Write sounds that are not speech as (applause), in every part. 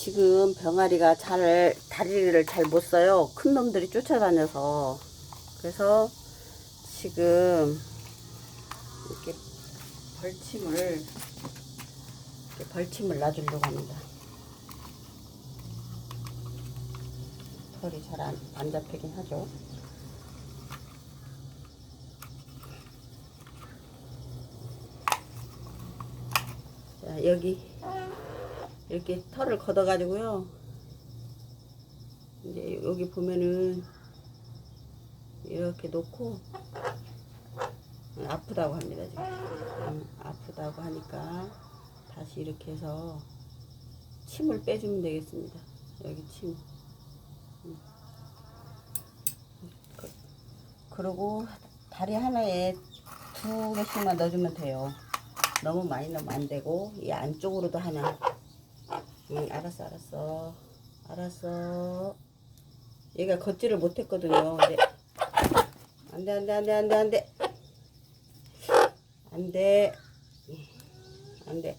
지금 병아리가 잘 다리를 잘 못 써요. 큰 놈들이 쫓아다녀서 그래서 지금 이렇게 벌침을 이렇게 벌침을 놔주려고 합니다. 털이 잘안 안 잡히긴 하죠. 자 여기 이렇게 털을 걷어 가지고요. 이제 여기 보면은 이렇게 놓고 아프다고 합니다 지금. 음, 아프다고 하니까 다시 이렇게 해서 침을 빼주면 되겠습니다. 여기 침. 음. 그- 그리고 다리 하나에 두 개씩만 넣어주면 돼요. 너무 많이 넣으면 안 되고 이 안쪽으로도 하나 응 알았어 알았어. 알았어. 얘가 걷지를 못했거든요. 근데 안 돼 안 돼 안 돼 안 돼 안 돼. 안 돼. 안 돼.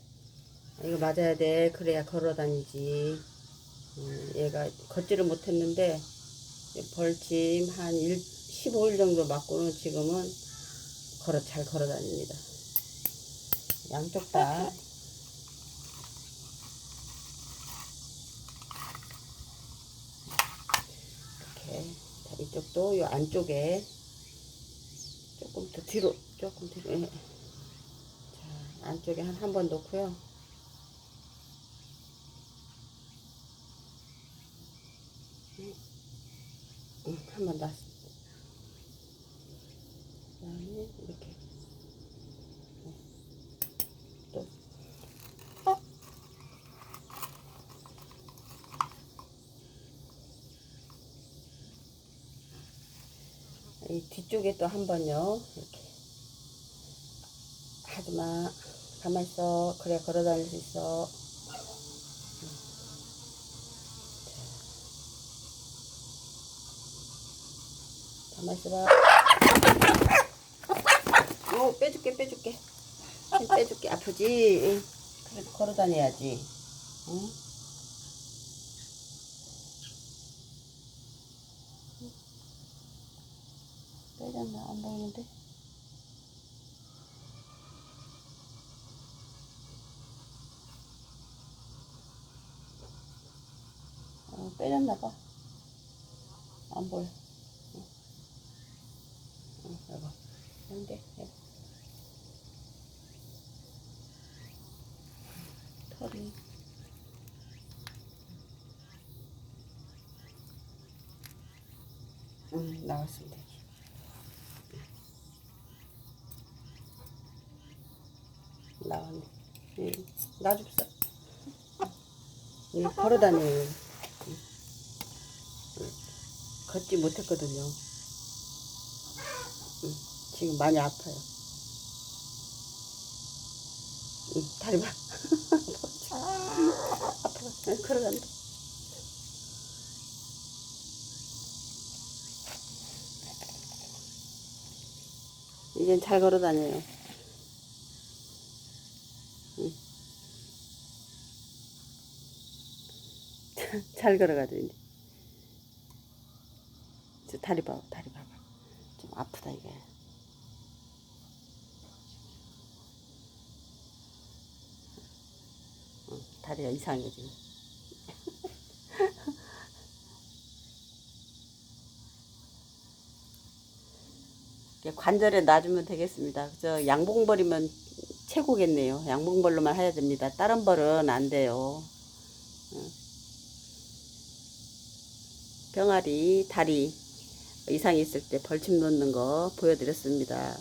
이거 맞아야 돼. 그래야 걸어 다니지. 음, 얘가 걷지를 못했는데 벌침 한 1, 15일 정도 맞고는 지금은 걸어 잘 걸어 다닙니다. 양쪽 다 이렇게 자, 이쪽도 이 안쪽에 조금 더 뒤로 조금 뒤로 예. 자 안쪽에 한 한번 놓고요 한번 놨습니다 그다음에 이렇게 이 뒤쪽에 또 한 번요. 이렇게. 하지 마. 가만 있어. 그래 걸어 다닐 수 있어. 가만 있어봐. 어, 빼줄게, 빼줄게. 힘 빼줄게. 아프지? 응. 그래, 걸어 다녀야지. 응? 빼졌나? 안 보이는데? 어, 빼졌나봐. 안 보여. 응. 응, 여보. 안 돼. 털이. 응, 나왔습니다. 나왔네. 응, 놔줍사. 응, 걸어다녀요. 걷지 못했거든요. 응, 지금 많이 아파요. 응, 다리 봐. 아파. 응, 걸어간다. 이젠 잘 걸어 다녀요. (laughs) 잘 걸어가죠, 이제. 저 다리 봐, 다리 봐봐. 좀 아프다, 이게. 응, 다리가 이상해, 지금. (laughs) 관절에 놔주면 되겠습니다. 저 양봉벌이면 최고겠네요. 양봉벌로만 해야 됩니다. 다른 벌은 안 돼요. 응. 병아리, 다리 이상이 있을 때 벌침 놓는 거 보여드렸습니다.